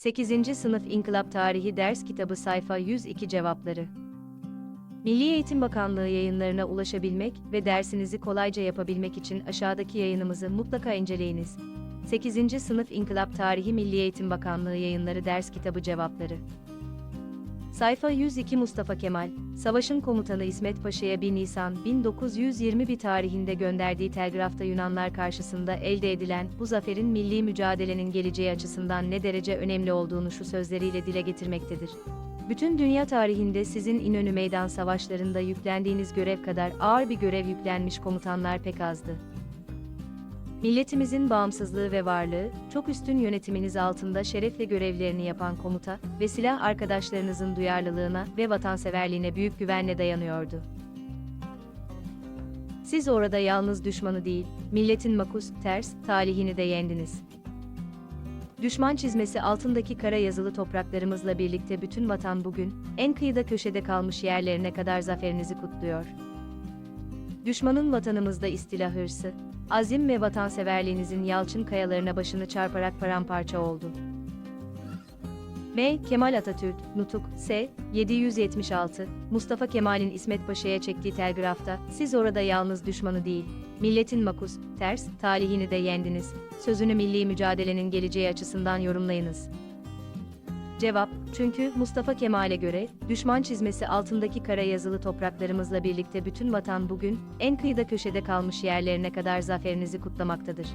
8. Sınıf İnkılap Tarihi Ders Kitabı Sayfa 102 Cevapları Milli Eğitim Bakanlığı yayınlarına ulaşabilmek ve dersinizi kolayca yapabilmek için aşağıdaki yayınımızı mutlaka inceleyiniz. 8. Sınıf İnkılap Tarihi Milli Eğitim Bakanlığı Yayınları Ders Kitabı Cevapları Sayfa 102 Mustafa Kemal, Savaşın Komutanı İsmet Paşa'ya 1 Nisan 1921 tarihinde gönderdiği telgrafta Yunanlar karşısında elde edilen bu zaferin milli mücadelenin geleceği açısından ne derece önemli olduğunu şu sözleriyle dile getirmektedir. Bütün dünya tarihinde sizin İnönü Meydan Savaşlarında yüklendiğiniz görev kadar ağır bir görev yüklenmiş komutanlar pek azdı. Milletimizin bağımsızlığı ve varlığı, çok üstün yönetiminiz altında şerefle görevlerini yapan komuta ve silah arkadaşlarınızın duyarlılığına ve vatanseverliğine büyük güvenle dayanıyordu. Siz orada yalnız düşmanı değil, milletin makus, ters, talihini de yendiniz. Düşman çizmesi altındaki kara yazılı topraklarımızla birlikte bütün vatan bugün, en kıyıda köşede kalmış yerlerine kadar zaferinizi kutluyor. Düşmanın vatanımızda istila hırsı, azim ve vatanseverliğinizin yalçın kayalarına başını çarparak paramparça oldu. M. Kemal Atatürk, Nutuk, S. 776, Mustafa Kemal'in İsmet Paşa'ya çektiği telgrafta, siz orada yalnız düşmanı değil, milletin makus, ters, talihini de yendiniz, sözünü milli mücadelenin geleceği açısından yorumlayınız. Cevap, çünkü Mustafa Kemal'e göre, düşman çizmesi altındaki kara yazılı topraklarımızla birlikte bütün vatan bugün, en kıyıda köşede kalmış yerlerine kadar zaferinizi kutlamaktadır.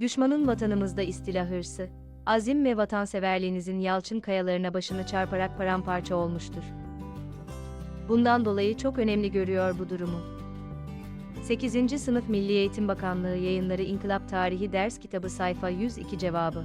Düşmanın vatanımızda istila hırsı, azim ve vatanseverliğinizin yalçın kayalarına başını çarparak paramparça olmuştur. Bundan dolayı çok önemli görüyor bu durumu. 8. Sınıf Milli Eğitim Bakanlığı Yayınları İnkılap Tarihi Ders Kitabı Sayfa 102 Cevabı